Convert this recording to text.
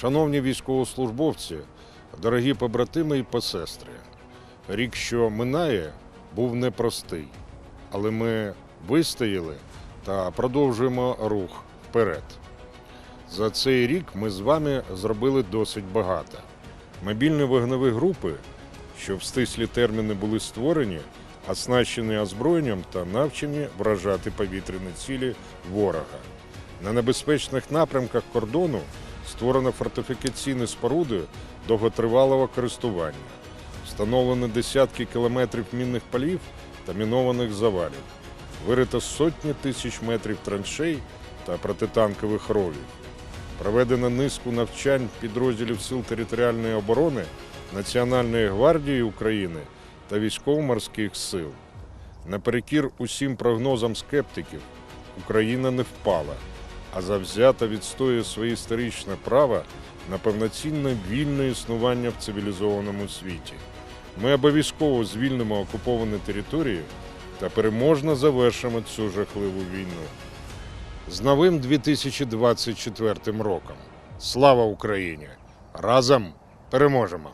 Шановні військовослужбовці, дорогі побратими і посестри, рік, що минає, був непростий, але ми вистояли та продовжуємо рух вперед. За цей рік ми з вами зробили досить багато. Мобільні вогневі групи, що в стислі терміни були створені, оснащені озброєнням та навчені вражати повітряні цілі ворога. На небезпечних напрямках кордону створено фортифікаційні споруди довготривалого користування. Встановлено десятки кілометрів мінних полів та мінованих завалів. Вирито сотні тисяч метрів траншей та протитанкових ровів. Проведено низку навчань підрозділів Сил територіальної оборони, Національної гвардії України та військово-морських сил. Наперекір усім прогнозам скептиків, Україна не впала, а завзято відстоює своє історичне право на повноцінне вільне існування в цивілізованому світі. Ми обов'язково звільнимо окуповані території та переможно завершимо цю жахливу війну. З новим 2024 роком. Слава Україні! Разом переможемо!